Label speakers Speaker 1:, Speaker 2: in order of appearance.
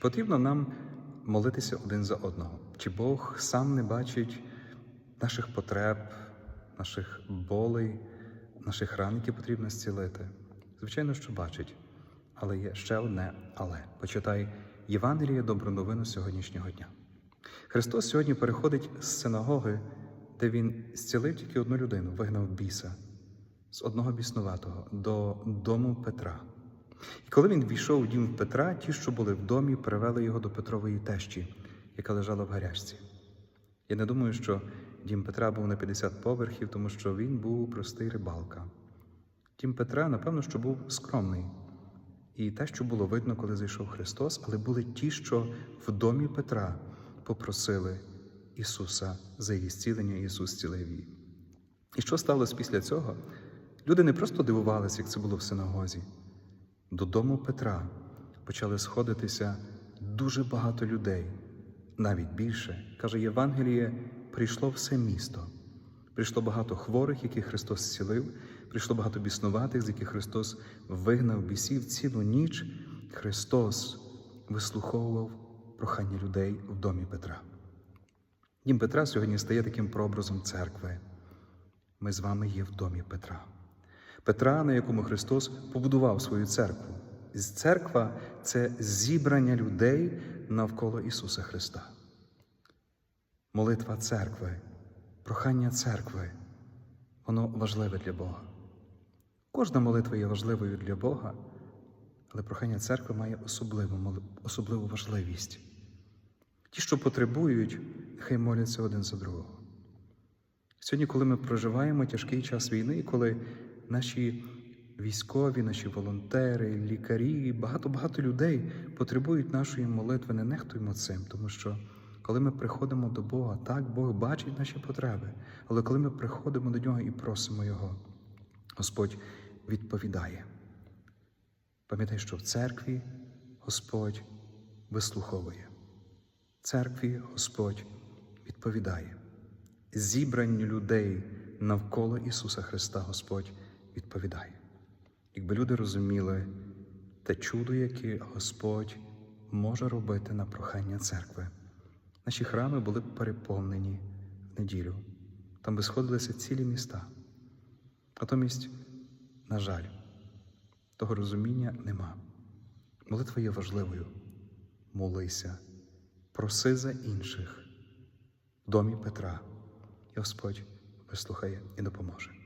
Speaker 1: потрібно нам молитися один за одного? Чи Бог сам не бачить наших потреб, наших болей, наших ран, які потрібно зцілити? Звичайно, що бачить. Але є ще одне але. Почитай Євангеліє добру новину сьогоднішнього дня. Христос сьогодні переходить з синагоги, де Він зцілив тільки одну людину, вигнав біса з одного біснуватого до дому Петра. І коли він війшов у дім Петра, ті, що були в домі, привели його до Петрової тещі, яка лежала в гарячці. Я не думаю, що дім Петра був на 50 поверхів, тому що він був простий рибалка. Дім Петра, напевно, що був скромний. І те, що було видно, коли зайшов Христос, але були ті, що в домі Петра попросили Ісуса за її зцілення, Ісус зцілив її. І що сталося після цього? Люди не просто дивувалися, як це було в синагозі. Додому Петра почали сходитися дуже багато людей, навіть більше. Каже Євангеліє, прийшло все місто. Прийшло багато хворих, яких Христос зцілив, прийшло багато біснуватих, з яких Христос вигнав бісів. Цілу ніч Христос вислуховував прохання людей в домі Петра. Дім Петра сьогодні стає таким прообразом церкви. Ми з вами є в домі Петра. Петра, на якому Христос побудував свою церкву. Церква це зібрання людей навколо Ісуса Христа. Молитва церкви, прохання церкви, воно важливе для Бога. Кожна молитва є важливою для Бога, але прохання церкви має особливу, особливу важливість. Ті, що потребують, нехай моляться один за другого. Сьогодні, коли ми проживаємо тяжкий час війни, коли наші військові, наші волонтери, лікарі, багато-багато людей потребують нашої молитви, не нехтуємо цим, тому що коли ми приходимо до Бога, так Бог бачить наші потреби, але коли ми приходимо до Нього і просимо Його, Господь відповідає. Пам'ятай, що в церкві Господь вислуховує. В церкві Господь відповідає. Зібранню людей навколо Ісуса Христа Господь відповідає. Якби люди розуміли те чудо, яке Господь може робити на прохання церкви, наші храми були б переповнені в неділю, там би сходилися цілі міста. Натомість, на жаль, того розуміння нема. Молитва є важливою. Молися, проси за інших в домі Петра, і Господь вислухає і допоможе.